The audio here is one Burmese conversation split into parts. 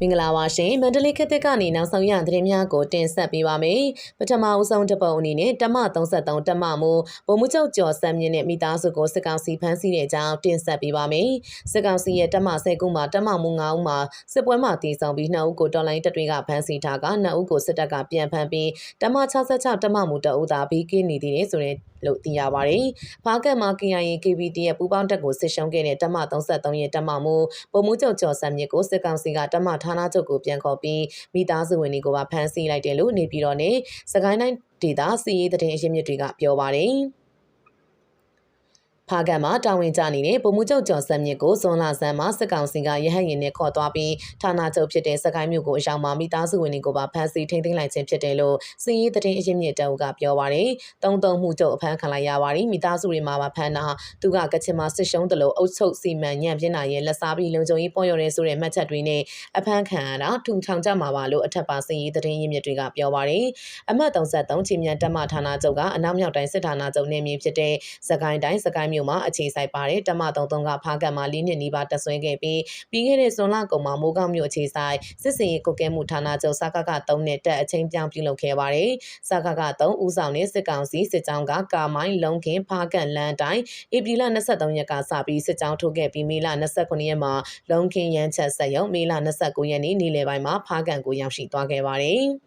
မင်္ဂလာပါရှင်မန္တလေးခေတ်သစ်ကနေနောက်ဆုံးရသတင်းများကိုတင်ဆက်ပေးပါမယ်ပထမအဆုံးတစ်ပုံအနေနဲ့တမ33တမမိုးဗိုလ်မှူးချုပ်ကျော်စံမြင့်နဲ့မိသားစုကိုစစ်ကောင်စီဖမ်းဆီးတဲ့အကြောင်းတင်ဆက်ပေးပါမယ်စစ်ကောင်စီရဲ့တမ10ခုမှာတမမိုး9ဦးမှာစစ်ပွဲမှာတည်ဆောင်ပြီး2ဦးကိုတော်လိုင်းတပ်တွေကဖမ်းဆီးထားက2ဦးကိုစစ်တပ်ကပြန်ဖမ်းပြီးတမ66တမမိုးတအူသာဘီကင်းနေသေးတယ်ဆိုတဲ့လို့သိရပါတယ်။ဖားကတ်မှာ KIA KBT ရဲ့ပူးပေါင်းတပ်ကိုစစ်ရှုံးခဲ့တဲ့တမ33ရဲ့တမမိုးပုံမှုချုပ်ကျော်စံမြစ်ကိုစစ်ကောင်စီကတမဌာနချုပ်ကိုပြန်ခေါ်ပြီးမိသားစုဝင်တွေကိုပါဖမ်းဆီးလိုက်တယ်လို့နေပြည်တော်နဲ့စကိုင်းတိုင်းဒေသစီရေးတရင်အရှင်းမြစ်တွေကပြောပါတယ်။ ဖားကံမှာတာဝန်ကျနေတဲ့ဗိုလ်မှူးချုပ်ကျော်စံမြင့်ကိုဇွန်လဆန်းမှာစစ်ကောင်စီကရဟတ်ရင်နဲ့ခေါ်သွားပြီးဌာနချုပ်ဖြစ်တဲ့စကိုင်းမြို့ကိုအရောက်မှာမိသားစုဝင်တွေကိုပါဖမ်းဆီးထိန်းသိမ်းလိုက်ခြင်းဖြစ်တယ်လို့စီရေးသတင်းအရင်းမြစ်တောက်ကပြောပါရယ်တုံတုံမှုချုပ်အဖမ်းခံလိုက်ရပါတယ်မိသားစုတွေမှာပါဖမ်းတာသူကကချင်မှာစစ်ရှုံးတယ်လို့အုပ်ချုပ်စီမံညံ့ပြင်းတာရဲ့လက်စားပြီးလုံခြုံရေးပေါ်ရရဲဆိုတဲ့မှတ်ချက်တွေနဲ့အဖမ်းခံရတာထုံချောင်ကြမှာပါလို့အထက်ပါစီရေးသတင်းရင်းမြစ်တွေကပြောပါရယ်အမှတ်33ချင်းမြန်တက်မဌာနချုပ်ကအနောက်မြောက်တိုင်းစစ်ဌာနချုပ်နေမြေဖြစ်တဲ့စကိုင်းတိုင်းစကိုင်းမြို့မှာအခြေစိုက်ပါတယ်တမ33ကဖားကတ်မှာ၄နှစ်နီးပါးတက်ဆွဲခဲ့ပြီးပြီးခဲ့တဲ့ဇွန်လကုန်မှာမိုးကောင်းမြို့အခြေဆိုင်စစ်စင်ရေးကုတ်ကဲမှုဌာနချုပ်စကက3နဲ့တက်အချင်းပြောင်းပြုလုပ်ခဲ့ပါတယ်စကက3ဦးဆောင်တဲ့စစ်ကောင်စီစစ်ကြောင်းကကာမိုင်းလုံးခင်းဖားကတ်လမ်းတိုင်းဧပြီလ23ရက်ကစပြီးစစ်ကြောင်းထုတ်ခဲ့ပြီးမေလ29ရက်မှာလုံးခင်းရန်ချက်ဆက်ရုံမေလ29ရက်နေ့နေ့လယ်ပိုင်းမှာဖားကတ်ကိုရောက်ရှိသွားခဲ့ပါတယ်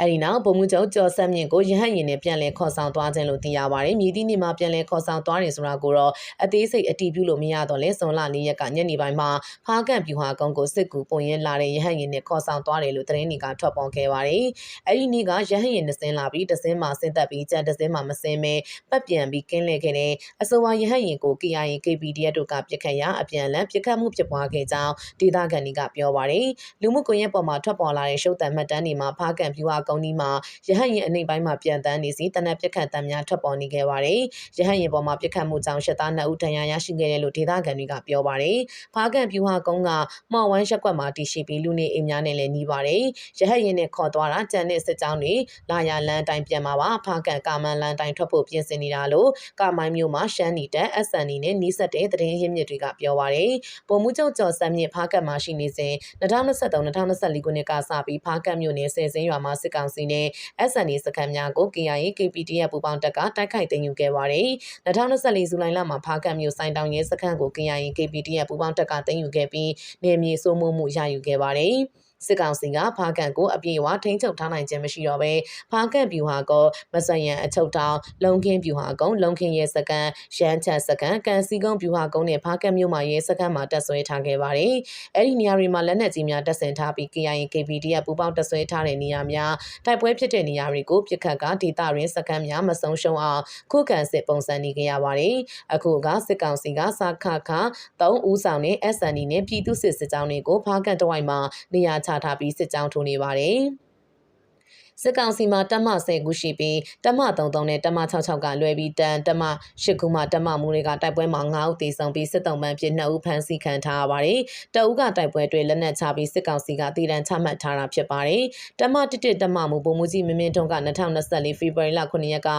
အဲဒီနောက်ဗိုလ်မှူးချုပ်ကျော်စက်မြင့်ကိုရဟတ်ရင်နဲ့ပြန်လည်ခေါ်ဆောင်သွားခြင်းလို့သိရပါတယ်။မြေတီးနေမှာပြန်လည်ခေါ်ဆောင်သွားတယ်ဆိုတာကိုတော့အသေးစိတ်အတည်ပြုလို့မရတော့လဲစွန်လ၄ရက်ကညနေပိုင်းမှာဖားကန့်ပြူဟာကုန်းကိုစစ်ကူပုံရင်လာတဲ့ရဟတ်ရင်နဲ့ခေါ်ဆောင်သွားတယ်လို့သတင်းတွေကထွက်ပေါ်ခဲ့ပါတယ်။အဲဒီနေ့ကရဟတ်ရင်နှစင်းလာပြီးတစင်းမှာဆင်းသက်ပြီးကြံတစင်းမှာမဆင်းမဲပတ်ပြန်ပြီးကင်းလဲခဲ့တဲ့အဆိုပါရဟတ်ရင်ကို KIA KPDF တို့ကပြစ်ခတ်ရအပြန်လန်ပြစ်ခတ်မှုဖြစ်ပွားခဲ့ကြောင်းဒေသခံတွေကပြောပါတယ်။လူမှုကွန်ရက်ပေါ်မှာထွက်ပေါ်လာတဲ့ရှုပ်တံမှတ်တမ်းတွေမှာဖားကန့်ပြူဟာကုန်းဒီမှာရဟတ်ရင်အနှိမ့်ပိုင်းမှာပြန်တန်းနေစီတနက်ပြစ်ခတ်တမ်းများထွက်ပေါ်နေခဲ့ပါတယ်။ရဟတ်ရင်ပေါ်မှာပြစ်ခတ်မှုကြောင့်ရှစ်သား2ဦးဒဏ်ရာရရှိခဲ့တယ်လို့ဒေသခံတွေကပြောပါတယ်။ဖားကန်ပြူဟာကုန်းကမော်ဝမ်းရက်ကွက်မှာတည်ရှိပြီးလူနေအိမ်များနဲ့လည်းနှီးပါတယ်။ရဟတ်ရင်နဲ့ခေါ်သွားတာကြံတဲ့စစ်ကြောင်းတွေလာရလန်းတိုင်းပြန်မှာပါ။ဖားကန်ကာမန်လန်းတိုင်းထွက်ဖို့ပြင်ဆင်နေတာလို့ကာမိုင်းမျိုးမှာရှမ်းနီတက် SN နဲ့နီးစပ်တဲ့သတင်းရင်းမြစ်တွေကပြောပါတယ်။ပုံမှုချုပ်ကျော်စံမြင့်ဖားကန်မှာရှိနေစဉ်2023-2024ခုနှစ်ကစပြီးဖားကန်မြို့နယ်ဆယ်စင်းရွာမှာစစ်ကောင်စီနဲ့ SNA စခန်းများကို KIA KPT ရဲ့ပူးပေါင်းတပ်ကတိုက်ခိုက်သိမ်းယူခဲ့ပါတယ်။2024ဇူလိုင်လမှာဖားကတ်မြို့စိုင်းတောင်ရဲစခန်းကို KIA KPT ရဲ့ပူးပေါင်းတပ်ကသိမ်းယူခဲ့ပြီးနေမြေစိုးမိုးမှုရယူခဲ့ပါတယ်။ စစ်ကောင်စီကဖားကန်ကိုအပြေအဝထိန်းချုပ်ထားနိုင်ခြင်းမရှိတော့ဘဲဖားကန်ပြူဟာကောမဆယံအချုပ်တောင်လုံခင်းပြူဟာကုန်းလုံခင်းရဲစကန်ရန်ချက်စကန်ကန်စီကုန်းပြူဟာကုန်းနဲ့ဖားကန်မြို့မှာရဲစကန်မှာတက်ဆွဲထားခဲ့ပါတယ်။အဲ့ဒီနေရာတွေမှာလက်နက်ကြီးများတက်ဆင်ထားပြီး KIA KPD ကပူးပေါင်းတက်ဆွဲထားတဲ့နေရာများတိုက်ပွဲဖြစ်တဲ့နေရာတွေကိုပြစ်ခတ်ကဒေသရင်းစကန်များမဆုံးရှုံးအောင်ခုခံစစ်ပုံစံနေကြရပါတယ်။အခုကစစ်ကောင်စီကစခခ3ဦးဆောင်တဲ့ SND နဲ့ပြည်သူစစ်စစ်ကြောင်းတွေကိုဖားကန်တဝိုက်မှာနေရာချထားပြီးစစ်ကြောင်းထိုးနေပါတယ်။ စစ်ကောင်စီမှာတက်မ10ခုရှိပြီးတက်မ33နဲ့တက်မ66ကလွဲပြီးတန်တက်မ8ခုမှတက်မမူတွေကတိုက်ပွဲမှာ9ဦးသေဆုံးပြီးစစ်တုံးပန်းဖြစ်2ဦးဖမ်းဆီးခံထားရပါတယ်။တအုပ်ကတိုက်ပွဲတွေလက်နက်ချပြီးစစ်ကောင်စီကတည်တံချမှတ်ထားတာဖြစ်ပါတယ်။တက်မတစ်တစ်တက်မမူပုံမှုကြီးမင်းမင်းထုံးက2024ဖေဖော်ဝါရီလ9ရက်က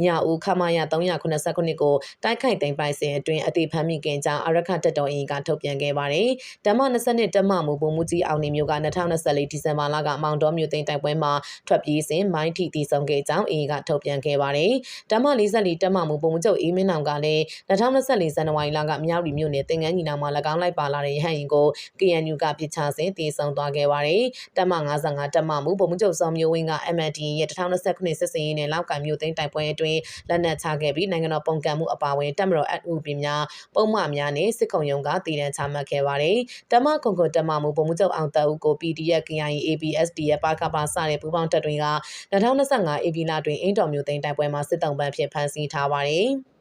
မြအူခမရ389ကိုတိုက်ခိုက်သိမ်းပိုက်စဉ်အတွင်းအသေးဖမ်းမိခင်ကြောင်းအရခတက်တော်အင်ကထုတ်ပြန်ခဲ့ပါတယ်။တက်မ22တက်မမူပုံမှုကြီးအောင်နေမျိုးက2024ဒီဇင်ဘာလကမောင်တော်မြို့သိမ်းတိုက်ပွဲမှာထွက်ပြေးစဉ်မိုင်းထီတည်ဆုံးခဲ့ကြောင်းအေကထုတ်ပြန်ခဲ့ပါတယ်။တမ44တက်မမှုပုံမှုချုပ်အေးမင်းအောင်ကလည်း2024ဇန်နဝါရီလကမြောက်ရီမြို့နယ်တင်ငန်းညီနောင်မှာ၎င်းလိုက်ပါလာတဲ့ရဟန်ရင်ကို KNU ကပြစ်ချစဉ်တည်ဆုံသွားခဲ့ပါတယ်။တမ55တက်မမှုပုံမှုချုပ်စောမျိုးဝင်းက MND ရဲ့2029ခုနှစ်စစ်စင်ရေးနဲ့လောက်ကမျိုးသိမ်းတိုက်ပွဲအတွင်းလက်နက်ချခဲ့ပြီးနိုင်ငံတော်ပုံကံမှုအပါအဝင်တက်မတော်အအူပင်များပုံမှန်များနဲ့စစ်ကုံရုံကတည်တံချမှတ်ခဲ့ပါတယ်။တမကွန်ကွန်တက်မမှုပုံမှုချုပ်အောင်တအူကို PDF KIA ABSD ရဲ့ပါကပါစတဲ့ပူးပေါင်းတပ်တွေက2025ဧပြီလတွင်အင်းတော်မျိုးသိန်းတိုက်ပွဲမှာစစ်တုံးပန်းဖြင့်ဖမ်းဆီးထားပါတယ်။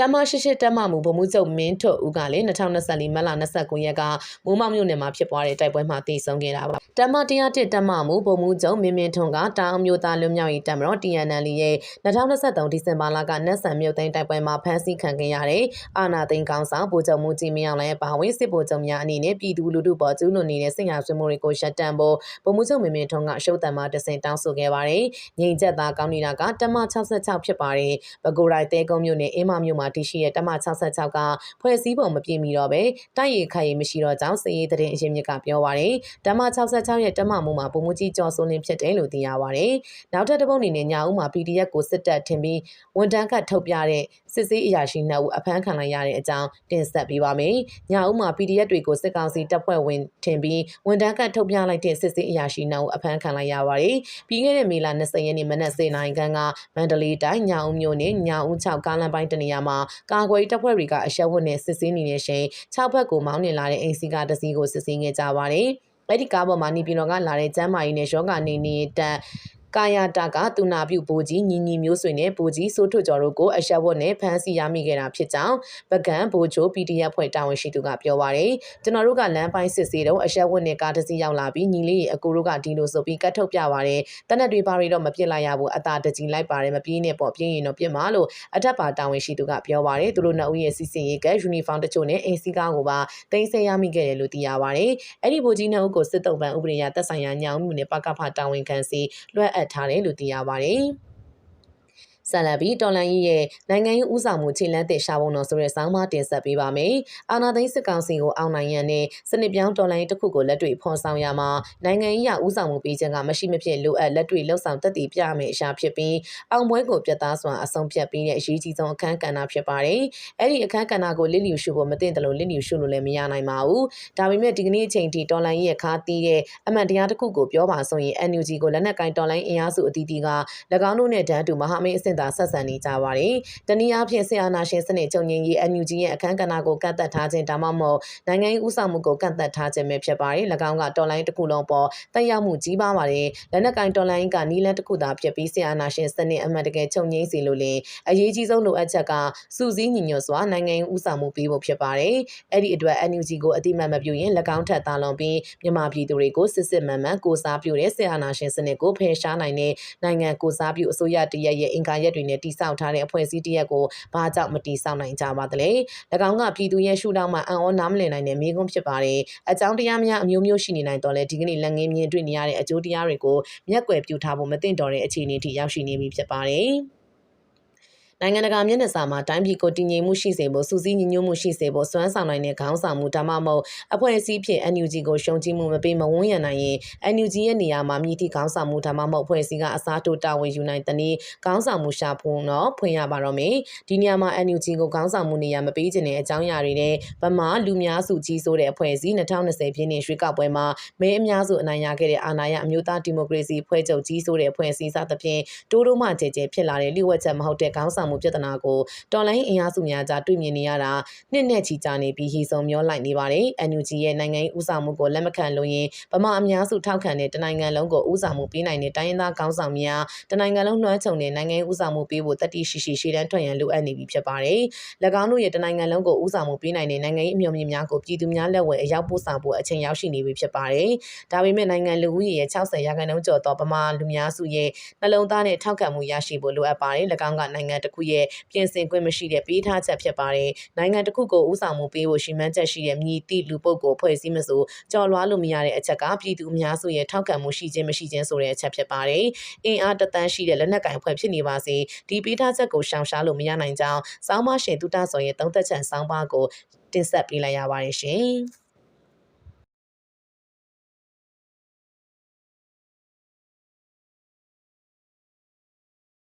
တမရှိရှိတက်မမှုဗမှုချုပ်မင်းထွတ်ဦးကလည်း2024မတ်လ29ရက်ကမိုးမောက်မြို့နယ်မှာဖြစ်ပွားတဲ့တိုက်ပွဲမှာတည်ဆုံခဲ့တာပါတမ101တက်မမှုဗမှုချုပ်မင်းမင်းထွန်းကတောင်မျိုးသားလွတ်မြောက်ရေးတပ်မတော် TNL ရဲ့2023ဒီဇင်ဘာလကနက်ဆန်မြို့သိမ်းတိုက်ပွဲမှာဖမ်းဆီးခံခဲ့ရတဲ့အာနာသိန်းကောင်းဆောင်ဗိုလ်ချုပ်မှုကြီးမင်းအောင်လှိုင်ရဲ့ပါဝင်စစ်ဗိုလ်ချုပ်များအနေနဲ့ပြည်သူလူထုပေါ်ကျူးလွန်နေတဲ့စစ်ရာဆွေးမှုတွေကိုရှက်တံဖို့ဗမှုချုပ်မင်းမင်းထွန်းကရှုပ်တံမှာတစင်တောင်းဆိုခဲ့ပါတယ်။ငြိမ်ချက်သားကောင်းနေတာကတမ66ဖြစ်ပါတယ်။ပဲခူးတိုင်းတဲကုန်းမြို့နယ်အင်းမမြို့မှာမှာတရှိတဲ့တမ66ကဖွဲ့စည်းပုံမပြည့်မီတော့ပဲတိုက်ရိုက်ခိုင်ရင်မရှိတော့ကြောင်းစည်ရေးသတင်းအရင်မြစ်ကပြောပါရယ်တမ66ရဲ့တမမှုမှာပုံမှုကြီးကျော်စိုးလင်းဖြစ်တယ်လို့သိရပါရယ်နောက်ထပ်တစ်ပုတ်အနေနဲ့ညာဦးမှာ PDF ကိုစစ်တပ်ထင်ပြီးဝန်တန်းကထုတ်ပြတဲ့ စစ်စေးအရာရှိနှစ်ဦးအဖမ်းခံလိုက်ရတဲ့အကြောင်းတင်ဆက်ပေးပါမယ်ညာဦးမှာ PDF တွေကိုစစ်ကောင်စီတပ်ဖွဲ့ဝင်ထင်ပြီးဝန်တန်းကထုတ်ပြလိုက်တဲ့စစ်စေးအရာရှိနှစ်ဦးအဖမ်းခံလိုက်ရပါတယ်ပြီးခဲ့တဲ့မေလ20ရက်နေ့မနက်10:00နာရီခန့်ကမန္တလေးတိုင်းညာဦးမြို့နယ်ညာဦး6ကားလမ်းပိုင်းတနေရာမှာကာကွယ်တပ်ဖွဲ့တွေကအရှက်ဝတ်နဲ့စစ်ဆေးနေတဲ့ချိန်6ဘက်ကိုမောင်းနှင်လာတဲ့အိမ်စီကတစည်းကိုစစ်ဆေးခဲ့ကြပါတယ်အဲ့ဒီကားပေါ်မှာနေပြည်တော်ကလာတဲ့ကျမ်းမာရေးနဲ့ယောဂနေနေတက် ကာယာတာကတူနာပြုပိုကြီးညီညီမျိုးဆွေနဲ့ပိုကြီးစိုးထွတ်ကျော်တို့ကိုအရှက်ဝတ်နဲ့ဖမ်းဆီးရမိခဲ့တာဖြစ်ကြောင်းပကံဘိုချို PDF ဖွဲ့တာဝန်ရှိသူကပြောပါရယ်ကျွန်တော်တို့ကလမ်းပိုင်းစစ်ဆေးတော့အရှက်ဝတ်နဲ့ကားတစ်စီးရောက်လာပြီးညီလေးရဲ့အကူတို့ကဒီလိုဆိုပြီးကတ်ထုတ်ပြပါရယ်တနက်တွေပါရီတော့မပြစ်လိုက်ရဘူးအသာတကြီးလိုက်ပါတယ်မပြေးနဲ့ပေါ့ပြင်းရင်တော့ပြစ်မှာလို့အထက်ပါတာဝန်ရှိသူကပြောပါရယ်သူတို့နှစ်ဦးရဲ့စီစဉ်ရေးကယူနီဖောင်းတချို့နဲ့အိမ်စီကားကိုပါတင်ဆက်ရမိခဲ့တယ်လို့သိရပါရယ်အဲ့ဒီဘိုကြီးနှစ်ဦးကိုစစ်တုံးပန်ဥပဒေရသက်ဆိုင်ရာညောင်မှုနဲ့ပကဖတာဝန်ခံစီလွှဲအပ်ထားတယ်လို့သိရပါတယ်။ ဆန်လဘီတော်လန်ကြီးရဲ့နိုင်ငံရေးဥဆောင်မှုခြေလန်းတဲ့ရှားပုံတော်ဆိုတဲ့ဆောင်းပါးတင်ဆက်ပေးပါမယ်။အာနာသိန်းစစ်ကောင်စီကိုအောင်နိုင်ရန်နဲ့စနစ်ပြောင်းတော်လန်ရေးတစ်ခုကိုလက်တွေ့ဖော်ဆောင်ရမှာနိုင်ငံရေးဥဆောင်မှုပေးခြင်းကမရှိမဖြစ်လိုအပ်လက်တွေ့လှုပ်ဆောင်တက်တည်ပြမယ်အရာဖြစ်ပြီးအောင်ပွဲကိုပြတ်သားစွာအဆုံးဖြတ်ပြီးတဲ့အရေးကြီးဆုံးအခန်းကဏ္ဍဖြစ်ပါတယ်။အဲ့ဒီအခန်းကဏ္ဍကိုလစ်လျူရှုဖို့မသိတယ်လို့လစ်လျူရှုလို့လည်းမရနိုင်ပါဘူး။ဒါပေမဲ့ဒီကနေ့အချိန်ထိတော်လန်ကြီးရဲ့ခါတီးတဲ့အမှန်တရားတစ်ခုကိုပြောပါဆိုရင် NUG ကိုလက်နက်ကင်တော်လန်အင်အားစုအသီးသီးက၎င်းတို့နဲ့တန်းတူမဟာမိတ်အဆင့်သာဆက်ဆံနေကြပါတယ်။တနည်းအားဖြင့်ဆီအာနာရှင်စနစ်ချုပ်ငြိမ်းရေး NUG ရဲ့အခန်းကဏ္ဍကိုကန့်သက်ထားခြင်းဒါမှမဟုတ်နိုင်ငံရေးဥဆောင်မှုကိုကန့်သက်ထားခြင်းပဲဖြစ်ပါတယ်။၎င်းကတော်လိုင်းတစ်ခုလုံးပေါ်တက်ရောက်မှုကြီးပါပါတယ်။လက်နက်ကင်တော်လိုင်းကနီလန်တစ်ခုသာဖြစ်ပြီးဆီအာနာရှင်စနစ်အမှန်တကယ်ချုပ်ငြိမ်းစေလို့လေအရေးကြီးဆုံးလိုအပ်ချက်ကစူးစီးညီညွတ်စွာနိုင်ငံရေးဥဆောင်မှုပေးဖို့ဖြစ်ပါတယ်။အဲ့ဒီအတွက် NUG ကိုအတိမတ်မပြုရင်၎င်းထက်သာလွန်ပြီးမြန်မာပြည်သူတွေကိုစစ်စစ်မှန်မှန်ကိုစားပြုတဲ့ဆီအာနာရှင်စနစ်ကိုဖယ်ရှားနိုင်တဲ့နိုင်ငံကိုစားပြုအစိုးရတရက်ရဲ့အင်ကာရက်တွေနဲ့တိစောက်ထားတဲ့အဖွဲ့အစည်းတရက်ကိုဘာကြောင့်မတိစောက်နိုင်ကြပါသလဲ၎င်းကပြည်သူရဲ့ရှုထောင့်မှာအံ့ဩနားမလည်နိုင်တဲ့မိကွန်းဖြစ်ပါတယ်အကြောင်းတရားများအမျိုးမျိုးရှိနေနိုင်တော့လေဒီကနေ့လက်ငင်းမြင်တွေ့နေရတဲ့အကျိုးတရားတွေကိုမျက်ကွယ်ပြုထားဖို့မသင့်တော်တဲ့အခြေအနေထိရောက်ရှိနေပြီဖြစ်ပါတယ် နိုင်ငံတကာမျက်နှာစာမှာတိုင်းပြည်ကိုတည်ငြိမ်မှုရှိစေဖို့စူးစီးညီညွတ်မှုရှိစေဖို့စွမ်းဆောင်နိုင်တဲ့ခေါင်းဆောင်မှုဒါမှမဟုတ်အဖွဲ့အစည်းဖြင့် NUG ကိုရှုံချမှုမပေးမဝန်းရနိုင်ရင် NUG ရဲ့နေရာမှာမြည်သည့်ခေါင်းဆောင်မှုဒါမှမဟုတ်အဖွဲ့အစည်းကအစားထိုးတာဝန်ယူနိုင်တဲ့နည်းခေါင်းဆောင်မှုရှာဖွန်းတော့ဖွင့်ရပါတော့မယ်ဒီနေရာမှာ NUG ကိုခေါင်းဆောင်မှုနေရာမပေးခြင်းတဲ့အကြောင်းအရာတွေနဲ့ဗမာလူများစုကြီးစိုးတဲ့အဖွဲ့အစည်း2020ပြည့်နှစ်ရွေးကောက်ပွဲမှာမဲအများစုအနိုင်ရခဲ့တဲ့အာဏာရအမျိုးသားဒီမိုကရေစီဖွဲ့ချုပ်ကြီးစိုးတဲ့အဖွဲ့အစည်းစသဖြင့်တိုးတိုးမှကြဲကြဲဖြစ်လာတဲ့လျှို့ဝှက်ချက်မဟုတ်တဲ့ခေါင်းဆောင်မှုပြဿနာကိုတော်လိုင်းအင်အားစုများကြားတွေ့မြင်နေရတာနှစ်နဲ့ချီကြာနေပြီးဟီဆုံမျောလိုက်နေပါတယ်။ NUG ရဲ့နိုင်ငံရေးဥဆောင်မှုကိုလက်မခံလို့ရင်ဗမာအများစုထောက်ခံတဲ့တနိုင်ငံလုံးကိုဥဆောင်မှုပေးနိုင်တဲ့တိုင်းရင်းသားခေါင်းဆောင်များတနိုင်ငံလုံးလွှမ်းခြုံတဲ့နိုင်ငံရေးဥဆောင်မှုပေးဖို့တတိရှိရှိရှေ့တန်းထွက်ရန်လိုအပ်နေပြီဖြစ်ပါတယ်။၎င်းတို့ရဲ့တနိုင်ငံလုံးကိုဥဆောင်မှုပေးနိုင်တဲ့နိုင်ငံရေးအမျှော်မြင်များကိုပြည်သူများလက်ဝယ်အရောက်ပို့ဆောင်ဖို့အချိန်ရောက်ရှိနေပြီဖြစ်ပါတယ်။ဒါပေမဲ့နိုင်ငံလူဦးရေရဲ့60ရာခိုင်နှုန်းကျော်သောဗမာလူများစုရဲ့နှလုံးသားနဲ့ထောက်ခံမှုရရှိဖို့လိုအပ်ပါတယ်။၎င်းကနိုင်ငံတစ်ခုရဲ့ပြင်ဆင်ခွင့်မရှိတဲ့ပေးထားချက်ဖြစ်ပါတယ်။နိုင်ငံတစ်ခုကိုဥဆောင်မှုပေးဖို့ရှိမှန်းချက်ရှိတဲ့မြည်သည့်လူပုဂ္ဂိုလ်ဖွဲ့စည်းမဆိုကြော်လွားလို့မရတဲ့အချက်ကပြည်သူအများစုရဲ့ထောက်ခံမှုရှိခြင်းမရှိခြင်းဆိုတဲ့အချက်ဖြစ်ပါတယ်။အင်အားတသန်းရှိတဲ့လက်နက်ကင်ဖွဲ့ဖြစ်နေပါစေ။ဒီပေးထားချက်ကိုရှောင်ရှားလို့မရနိုင်ကြောင်းစောင်းမရှင်တုတဆော်ရဲ့သုံးသက်ချက်စောင်းပါကိုတင်ဆက်ပေးလိုက်ရပါတယ်ရှင်။